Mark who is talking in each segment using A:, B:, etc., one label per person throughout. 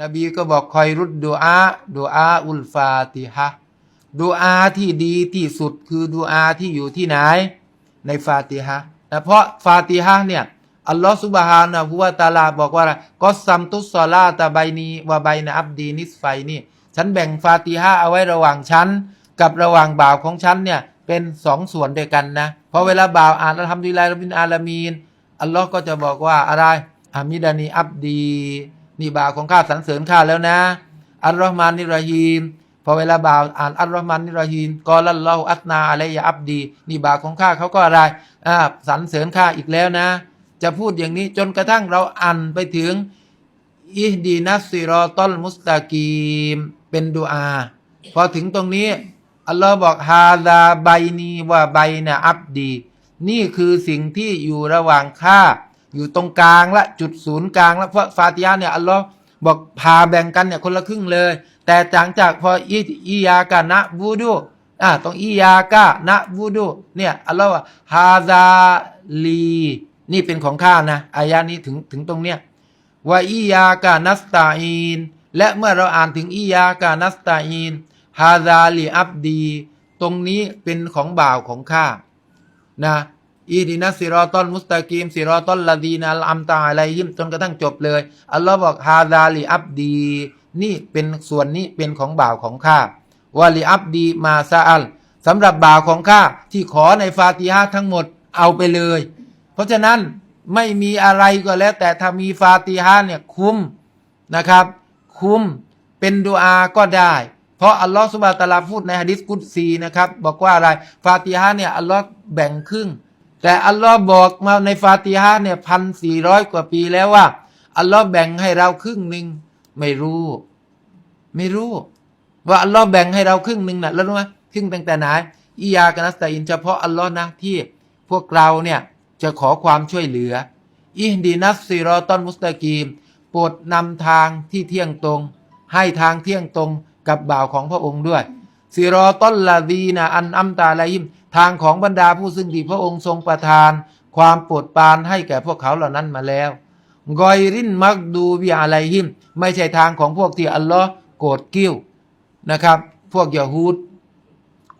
A: นบีก็บอกคอยรุดดูอาดูอาอุลฟาติฮะดูอาที่ดีที่สุดคือดูอาที่อยู่ที่ไหน ในฟาติฮะนะเพราะฟาติฮะเนี่ยอัลลอฮฺสุบฮานะฮูวะตาลาบอกว่าอะไรก็ซัมตุสซอลาตะไบนีวะไบนะอับดีนิสไฟนี่ฉันแบ่งฟาติฮะเอาไว้ระหว่างฉัน กับระหว่างบ่าวของฉันเนี่ยเป็นสองส่วนด้วยกันนะเพราะเวลาบ่าวอ่านอัลฮัมดุลิลลาฮิรับบิลอาลามีนอัลลอฮ์ก็จะบอกว่าอะไรอามิดานีอับดี นี่บ่าวของข้าสรรเสริญข้าแล้วนะ อัลลอฮ์มานิรฮีมพอเวลาบ่าวอ่านอัลลอฮ์มานิรฮีมกอลัลลอฮอัตนาอะลัยยะอับดี นี่บ่าวของข้าเขาก็อะไรอ่าสรรเสริญข้าอีกแล้วนะ จะพูดอย่างนี้จนกระทั่งเราอ่านไปถึงอิฮดีนัสซิรอตอลมุสตากีมเป็นดูอา พอถึงตรงนี้ อัลลอฮ์บอกฮาดาไบนีวะไบนะอับดี นี่คือสิ่งที่อยู่ระหว่างข้า อยู่ตรงกลางละจุดศูนย์กลางละเพราะฟาติฮะเนี่ยอัลลอฮ์บอกพาแบ่งกันเนี่ยคนละครึ่งเลย แต่หลังจากพออีอียากะนะบูดูอ่าตรงอียากะนะบูดูเนี่ยอัลลอฮ์ว่าฮาซาลีนี่เป็นของข้านะอายะนี้ถึงถึงตรงเนี้ยว่าอียากานัสตาอีนและเมื่อเราอ่านถึงอียากานัสตาอีนฮาซาลีอับดี ตรงนี้เป็นของบ่าวของข้านะ อีดินัสซิรอตอนมุสตากีมซิรอตอนลาดีนาอัมตาอะไรยิมจนกระทั่งจบเลย อัลลอฮ์บอกฮาซาลีอับดี นี่เป็นส่วนนี้เป็นของบ่าวของข้าวาลีอับดีมาซาอัลสำหรับบ่าวของข้าที่ขอในฟาติฮะห์ทั้งหมดเอาไปเลย เพราะฉะนั้นไม่มีอะไรก็แล้ว แต่ถ้ามีฟาติฮะห์เนี่ยคุ้มนะครับ คุ้มเป็นดูอาก็ได้ เพราะอัลลอฮฺสุบะตะอาลาพูดในฮะดิษกุดซีนะครับ บอกว่าอะไรฟาติฮะห์เนี่ยอัลลอฮ์แบ่งครึ่ง แต่อัลลอฮ์บอกมาในฟาติฮะเนี่ยพันสี่ร้อยกว่าปีแล้วว่า อัลลอฮ์แบ่งให้เราครึ่งหนึ่งไม่รู้ ไม่รู้ ว่าอัลลอฮ์แบ่งให้เราครึ่งหนึ่งนะแล้วรู้ไหมครึ่งตั้งแต่ไหนอียากนัสตาอินเฉพาะอัลลอฮ์นะที่พวกเราเนี่ยจะขอความช่วยเหลืออิฮดีนัสซิรอตอนมุสตากีมโปรดนำทางที่เที่ยงตรง ให้ทางเที่ยงตรงกับบ่าวของพระองค์ด้วยซิรอตอนลาดีนะอันอัมตาลายิม ทางของบรรดาผู้ซึ่งที่พระองค์ทรงประทาน ความโปรดปรานให้แก่พวกเขาเหล่านั้นมาแล้วกอยรินมักดูวิอะไรหิม ไม่ใช่ทางของพวกที่อัลลอฮ์โกรธกิ้วนะครับ พวกยาฮูด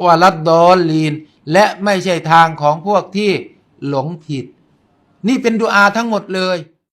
A: วาลัดดอลลีน และไม่ใช่ทางของพวกที่หลงผิด นี่เป็นดุอาทั้งหมดเลย